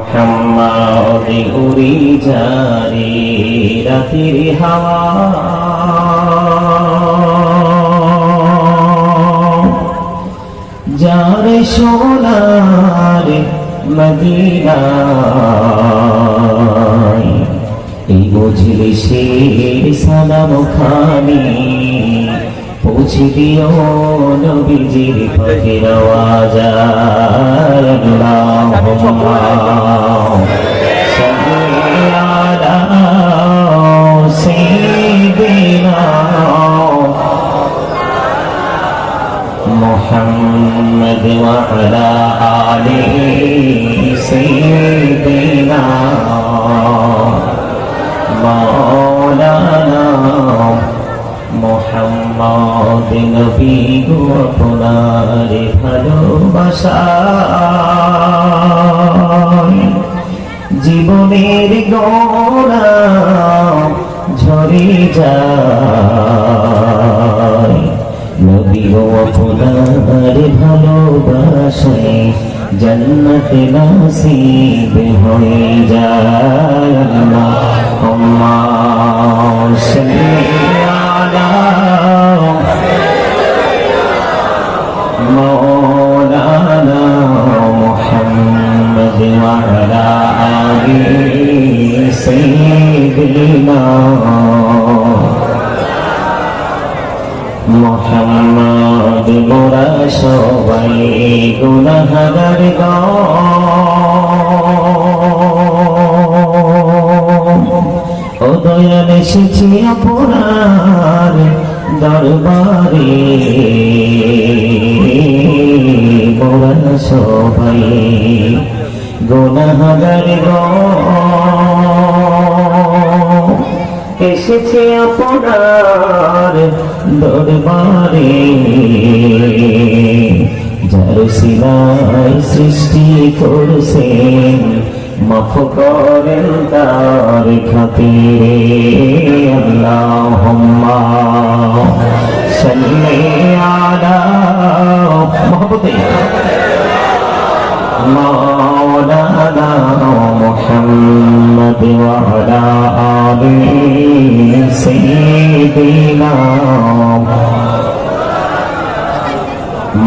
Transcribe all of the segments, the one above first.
মোহাম্মদ উড়ি জারি রাতির হাওয়া। যার সোনার মদিনায়, এই বুঝলি শের সালাম খানি। পৌঁছে দিও নবীজির পাখির আওয়াজ আল্লাহুম্মা وعلى آله سيدنا مولانا মোহাম্মদ নবী গো আপনার ভালোবাসায় জীবনের গোড়া ঝরে যায় নবী গো আপনার ভালোবাসায় জন্নত নসিব হয়ে যায় আল্লাহুম্মা সাল্লি আলা مولانا محمد وعلى آله سيدنا সবাই গুণাহার ও দয়াল এসেছি আপনার দরবারে। মোরা সবাই গুণাহার এসেছে আপনার দরবারে। যার সিলাই সৃষ্টি করছেন মাফ করেন তার খাতিরে আল্লাহুম্মা সাল্লি আলা মহব্বতে مولانا محمد وعلى آل سيدنا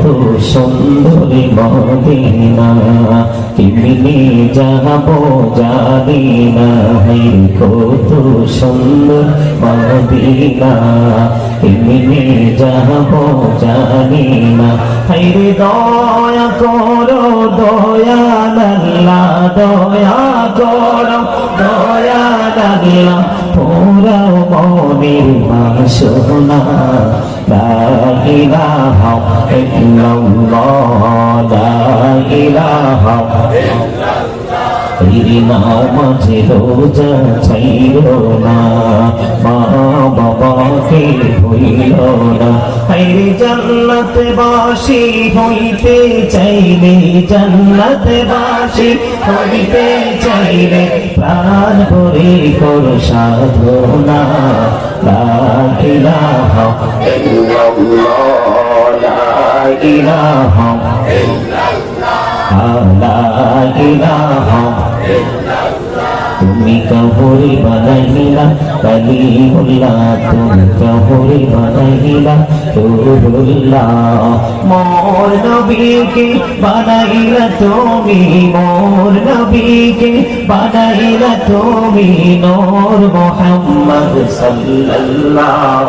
কত সুন্দরী মদিনা কেমনি যাব জানি না এই কত সুন্দর মদিনা। কেমনি যাব জানি না হাইরে দয়া করো, দয়া নাল্লা, দয়া করো, দয়া নাল্লা। পোরাও মনের বাসনা লা ইলাহা ইল্লাল্লাহ লা ইলাহা এই নাও মাঝে রোজা চাইল না মা বাবাকে ভুইল না হাইরে জান্নাত বাসি হইতে চাইলে জান্নাত বাসি হইতে চাইলে প্রাণ ভরে কর সাধনা লা ইলাহা ইল্লাল্লাহ লা ইলাহা লা ইলাহা তুমি কাহুরি বানাইলা, কালিমুল্লাহ তুমি কাহুরি বানাইলা, রুহুল্লাহ, মোর নবীকে বানাইলা তুমি, মোর নবীকে বানাইলা তুমি, নূর মুহাম্মদ সাল্লাল্লাহ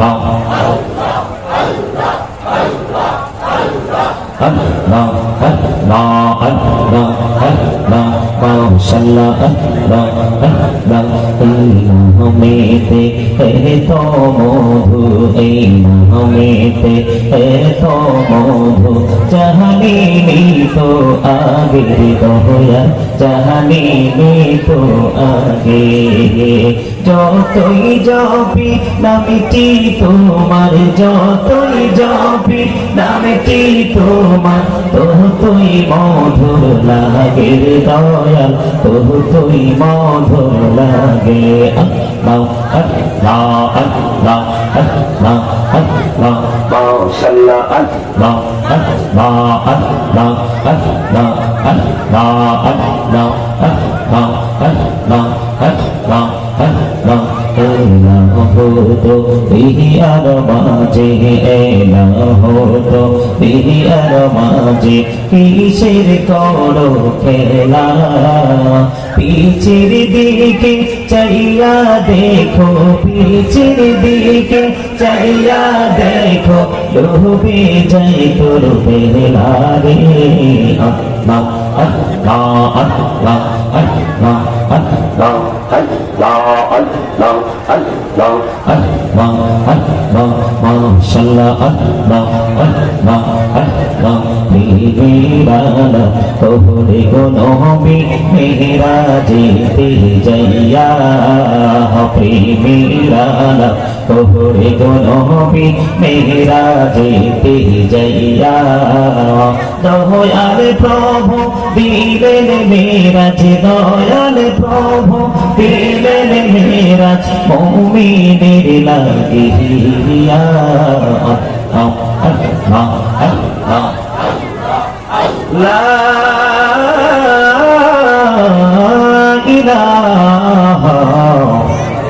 আল্লাহ আল্লাহ আল্লাহ আল্লাহ আল্লাহ মাশাআল্লাহ আল্লাহ আল্লাহ মেতে হে তো মধু এই মেতে হে তো মধু চাহানি তো আগে দহয়া চাহানি তো আগে যতই জপি নামটি তোমার যতই জপি নামটি তোমার ততই মধুর লাগে দয়াল ততই মধুর লাগে আল্লাহ আল্লাহ আল্লাহ আল্লাহ আল্লাহ মাশাআল্লাহ আল্লাহ আল্লাহ আল্লাহ আল্লাহ আল্লাহ আল্লাহ আল্লাহ আল্লাহ আল্লাহ আল্লাহ এলা হতো বিহিয়ার মাঝে এলা হতো বিহিয়ার মাঝে কিসের করো খেলা পিছের দিকে চাইয়া দেখো পিছের দিকে চাইয়া দেখো ডুবে যাই তোর বেলা রে আল্লাহ আল্লাহ আল্লাহ আল্লাহ আল্লাহ আল্লাহ আল্লাহ আল্লাহ আল্লাহ আল্লাহ মাশাআল্লাহ আল্লাহ আল্লাহ আল্লাহ বিবিরানা তোরে গো নবী যাইয়া হপি মিরানা ওহরে গোনবি মেরা যেতে যাইয়া দয়াল প্রভু, দিলেন মেরাজ, দয়াল প্রভু, দিলেন মেরাজ, মৌমিনের লাগিয়া। লা ইলাহা